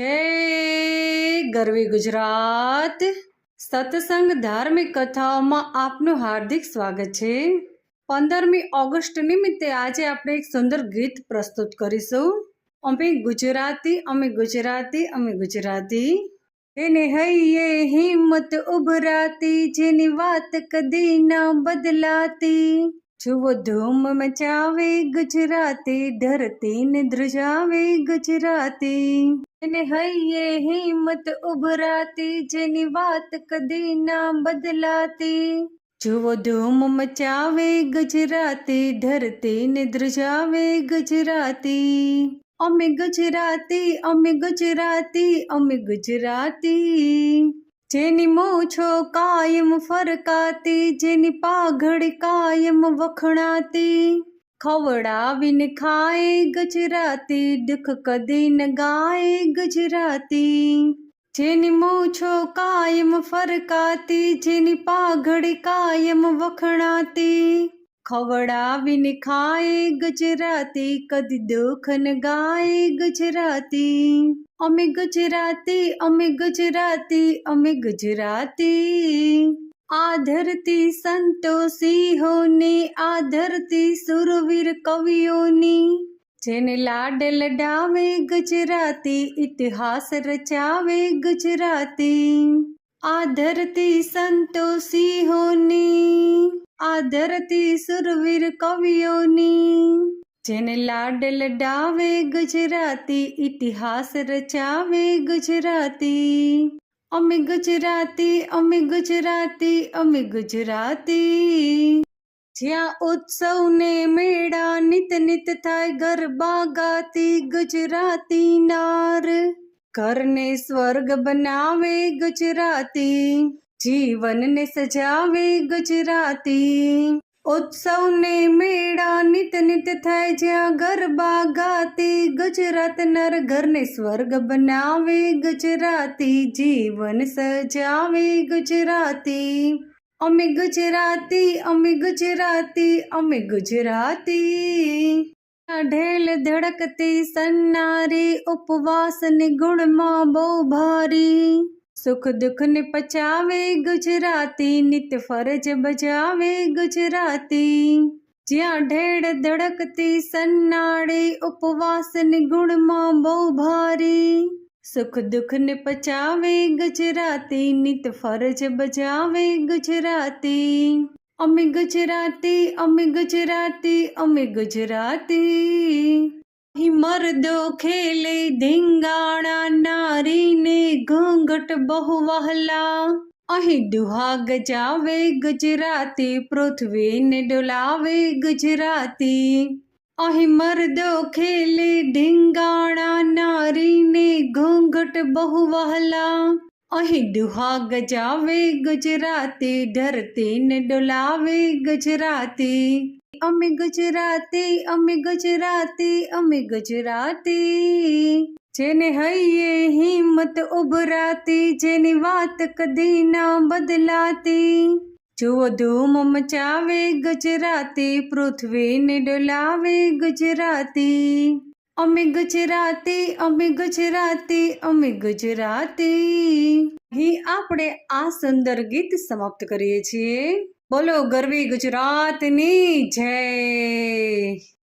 હે ગરવી ગુજરાત. સત્સંગ ધાર્મિક કથાઓમાં આપનું હાર્દિક સ્વાગત છે. પંદરમી ઓગસ્ટ નિમિત્તે આજે આપણે એક સુંદર ગીત પ્રસ્તુત કરીશું. અમે ગુજરાતી અમે ગુજરાતી અમે ગુજરાતી. એને હૈયે હિંમત ઉભરાતી, જેની વાત કદી ના બદલાતી. જુઓ ધૂમ મચાવે ગુજરાતી ધરતી ને ધ્રુજાવે ગુજરાતી. એને હૈયે હિંમત ઉભરાતી, જેની વાત કદી ના બદલાતી. જુઓ ધૂમ મચાવે ગુજરાતી, ધરતી ને ધ્રુજાવે ગુજરાતી. અમે ગુજરાતી અમે ગુજરાતી અમે ગુજરાતી. જેની મૂછો કાયમ ફરકાતી, જેની પાઘડી કાયમ વખણાતી. ખવડાવીને ખાય ગુજરાતી, દુઃખ કદી ન ગાય ગુજરાતી. જેની મૂછો કાયમ ફરકાતી, જેની પાઘડી કાયમ વખણાતી. ખવડાવીને ખાય ગુજરાતી, કદી દુઃખ ન ગાય ગુજરાતી. અમે ગુજરાતી અમે ગુજરાતી અમે ગુજરાતી. આ ધરતી સંતો સિંહોની, આધરતી સુરવીર કવિઓની, જેને લાડ લડાવે ગુજરાતી, ઇતિહાસ રચાવે ગુજરાતી. આધરતી ધરતી સંતો સિંહોની, આધરતી સુરવીર કવિઓની, જેને લાડ લડાવે ગુજરાતી, ઇતિહાસ રચાવે ગુજરાતી. અમે ગુજરાતી અમે ગુજરાતી અમે ગુજરાતી. જ્યાં ઉત્સવને મેળા નિત નિત થાય, ગરબા ગાતી ગુજરાતી નાર. ઘરને સ્વર્ગ બનાવે ગુજરાતી, જીવનને સજાવે ગુજરાતી. ઉત્સવને મેળા નિત નિત થાય જ્યાં ગરબા ગાતી ગુજરાત નર ઘરને સ્વર્ગ બનાવે ગુજરાતી, જીવન સજાવે ગુજરાતી. અમે ગુજરાતી અમે ગુજરાતી અમે ગુજરાતી. ઢેલ ધડકતી સન્નારી ઉપવાસની ગુણમાં બહુ ભારી. સુખ દુઃખ ને પચાવે ગુજરાતી, નિત ફરજ બજાવે ગુજરાતી. જ્યાં ઢેડ ધડકતી સન્નાળી ઉપવાસ ને ગુણમાં બહુ ભારી. સુખ દુઃખ ને પચાવે ગુજરાતી, નિત ફરજ બજાવે ગુજરાતી. અમે ગુજરાતી અમે ગુજરાતી અમે ગુજરાતી. મર્દો ખેલે ધીંગાણા નારીને ઘૂંઘટ બહુ વહલા અહીં દુહા ગજાવે ગુજરાતી, પૃથ્વીને ડોલાવે ગુજરાતી. અહીં મર્દો ખેલે ઢીંગાણા નારીને ઘૂંઘટ બહુ વહલા અહીં દુહા ગજાવે ગુજરાતી, ધરતીને ડોલાવે ગુજરાતી. અમે ગુજરાતી અમે ગુજરાતી અમે ગુજરાતી. જેને હૈયે હિંમત ઉભરાતી, જેની વાત કદી ના બદલાતી. જુઓ ધૂમ મચાવે ગુજરાતી પૃથ્વીને ડોલાવે ગુજરાતી. અમે ગુજરાતી અમે ગુજરાતી અમે ગુજરાતી. અહીં આપણે આ સુંદર ગીત સમાપ્ત કરીએ છીએ. બોલો ગરવી ગુજરાતની જય.